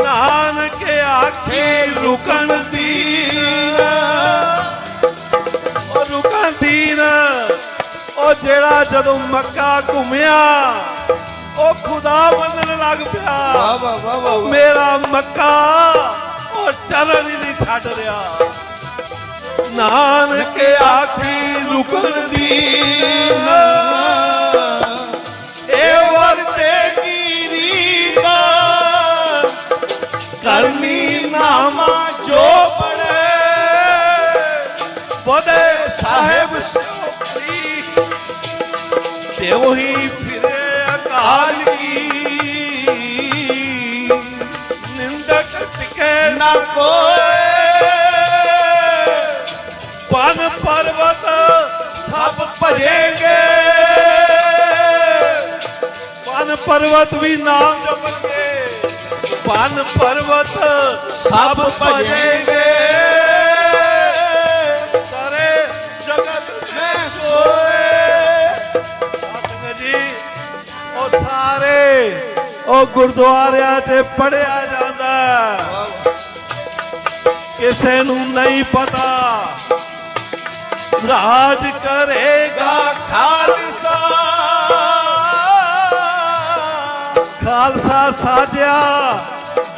ਨਾਨਕ ਆਖੀ ਰੁਕਣ ਦੀਨ। ਉਹ ਰੁਕਣ ਦੀਨ। ਉਹ ਜਿਹੜਾ ਜਦੋਂ ਮੱਕਾ ਘੁੰਮਿਆ ਉਹ ਖੁਦਾ ਮੰਨਣ ਲੱਗ ਪਿਆ। ਮੇਰਾ ਮੱਕਾ ਉਹ ਚੱਲਣ ਹੀ ਨਹੀਂ ਛੱਡ ਰਿਹਾ। ਨਾਨਕ ਆਖੀ ਰੁਕਣ ਦੀਨ। ਕਰਨੀ ਨਾਮਾ ਜੋ ਪੜੇ ਬਦੇ ਸਾਹਿਬ ਸੋਪਰੀ ਤੇ ਉਹੀ ਫਿਰੇ ਅਕਾਲ। ਕੀ ਨਿੰਦਕ ਟਿਕੇ ਨਾ ਕੋਏ। ਪਨ ਪਰਵਤ ਸਭ ਭਜੇਗੇ। ਪਨ ਪਰਵਤ ਵੀ ਨਾਮ ਜਪਣਗੇ। ਪਨ ਪਰਵਤ ਸਭ ਭਜੇਗੇ। ਸਾਰੇ ਜਗਤ ਮੈਂ ਸੋਏ। ਸਤਿਗੁਰ ਜੀ ਉਹ ਸਾਰੇ ਉਹ ਗੁਰਦੁਆਰਿਆਂ 'ਚ ਪੜਿਆ ਜਾਂਦਾ। ਕਿਸੇ ਨੂੰ ਨਹੀਂ ਪਤਾ। ਰਾਜ ਕਰੇਗਾ ਖਾਲਸਾ। ਖਾਲਸਾ ਸਾਜਿਆ,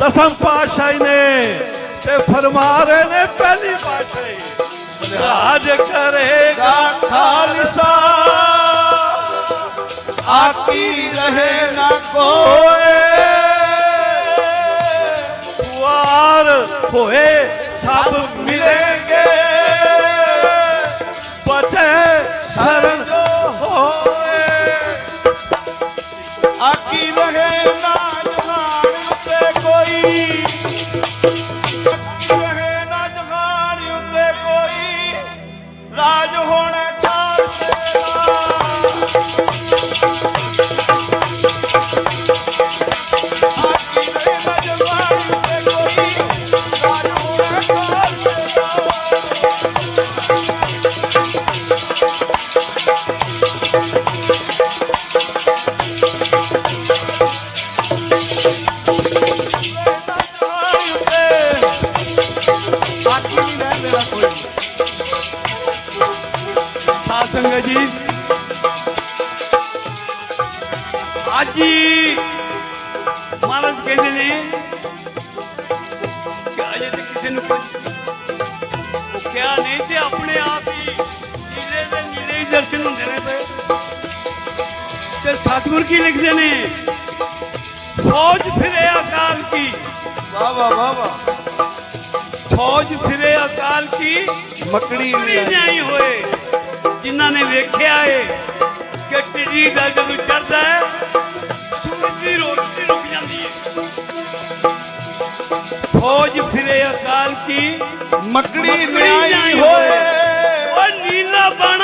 ਦਸਮ ਪਾਤਸ਼ਾਹੀ ਨੇ ਤੇ ਫਰਮਾ ਰਹੇ ਨੇ ਪਹਿਲੀ ਪਾਤਸ਼ਾਹੀ। ਰਾਜ ਕਰੇਗਾ ਖਾਲਸਾ। ਆਕੀ ਰਹੇ ਨਾ ਕੋਏ। ਹੋਏ ਦੁਆਰ ਹੋਏ ਸਭ ਮਿਲेंगे ਬਚੇ ਸ਼ਰਨ Thank ਸਾਧ ਸੰਗਤ ਜੀ। ਅੱਜ ਹੀ ਮਹਾਰਾਜ ਕਹਿੰਦੇ ਨੇ ਕਿ ਅਜੇ ਤੇ ਕਿਸੇ ਨੂੰ ਕੁਝ ਉਹ ਕਿਹਾ ਨਹੀਂ ਤੇ ਆਪਣੇ ਆਪ ਹੀ ਨੀਲੇ ਦੇ ਨੀਲੇ ਹੀ ਦਰਸ਼ਨ ਹੁੰਦੇ ਨੇ ਪਏ ਤੇ ਸਤਿਗੁਰ ਕੀ ਲਿਖਦੇ ਨੇ? ਫੌਜ ਫਿਰੇ ਅਕਾਲ ਕੀ। ਵਾਹ ਵਾਹ ਵਾਹ ਵਾਹ। ਫੌਜ ਫਿਰੇ ਅਕਾਲ ਕੀ। ਮੱਕੜੀ ਜਾਈ ਹੋਏ। ਜਿਨ੍ਹਾਂ ਨੇ ਵੇਖਿਆ ਏ ਕਿ ਟਿੱਡੀ ਦਾ ਜਦੋਂ ਚੜਦਾ ਹੈ ਸੂਰਜ ਦੀ ਰੋਸ਼ਨੀ ਰੁਕ ਜਾਂਦੀ ਹੈ ਫੌਜ ਫਿਰੇ ਅਕਾਲ ਕੀ ਮੱਕੜੀ ਨਿਆਈ ਹੋਏ। ਓ ਨੀਲਾ ਬਾਣਾ